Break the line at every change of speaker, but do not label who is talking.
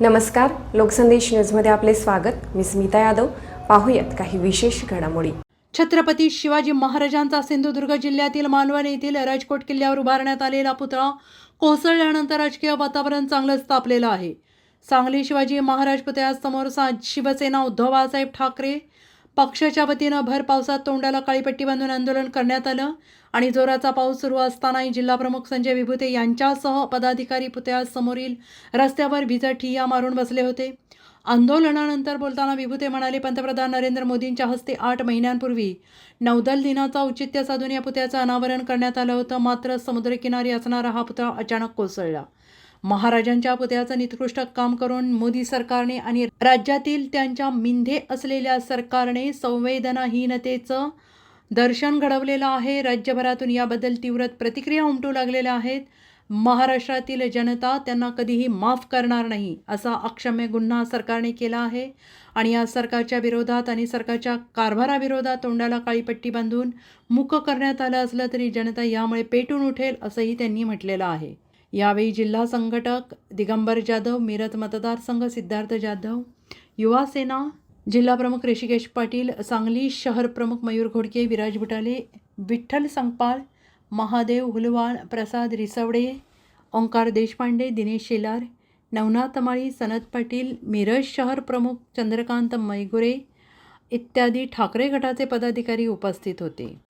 नमस्कार लोकसंदेश न्यूजमध्ये आपले स्वागत. मी स्मिता यादव. पाहूयात काही विशेष घडामोडी.
छत्रपती शिवाजी महाराजांचा सिंधुदुर्ग जिल्ह्यातील मालवण येथील राजकोट किल्ल्यावर उभारण्यात आलेला पुतळा कोसळल्यानंतर राजकीय वातावरण चांगलंच तापलेलं आहे. सांगली शिवाजी महाराज पुतळ्यासमोर सा शिवसेना उद्धव बाळासाहेब ठाकरे पक्षाच्या वतीनं भर पावसात तोंडाला काळीपट्टी बांधून आंदोलन करण्यात आलं आणि जोराचा पाऊस सुरू असतानाही जिल्हाप्रमुख संजय विभूते यांच्यासह पदाधिकारी पुतळ्यासमोरील रस्त्यावर भिजत ठिय्या मारून बसले होते. आंदोलनानंतर बोलताना विभूते म्हणाले पंतप्रधान नरेंद्र मोदींच्या हस्ते आठ महिन्यांपूर्वी नौदल दिनाचा औचित्य साधून या पुतळ्याचं अनावरण करण्यात आलं होतं. मात्र समुद्रकिनारी असणारा हा पुतळा अचानक कोसळला. महाराजांच्या पुतळ्याचं निकृष्ट काम करून मोदी सरकारने आणि राज्यातील त्यांच्या मिंधे असलेल्या सरकारने संवेदनाहीनतेचं दर्शन घडवलेलं आहे. राज्यभरातून याबद्दल तीव्र प्रतिक्रिया उमटू लागलेल्या आहेत. महाराष्ट्रातील जनता त्यांना कधीही माफ करणार नाही असा अक्षम्य गुन्हा सरकारने केला आहे. आणि या सरकारच्या विरोधात आणि सरकारच्या कारभाराविरोधात तोंडाला काळीपट्टी बांधून मुक करण्यात आलं असलं तरी जनता यामुळे पेटून उठेल असंही त्यांनी म्हटलेलं आहे. यावेळी जिल्हा संघटक दिगंबर जाधव मिरत मतदारसंघ सिद्धार्थ जाधव युवा सेना जिल्हाप्रमुख ऋषिकेश पाटील सांगली शहर प्रमुख मयूर घोडके विराज बुटाले विठ्ठल संगपाळ महादेव हुलवाळ प्रसाद रिसवडे ओंकार देशपांडे दिनेश शेलार नवनाथ माळी सनत पाटील मिरज शहर प्रमुख चंद्रकांत मैगुरे इत्यादी ठाकरे गटाचे पदाधिकारी उपस्थित होते.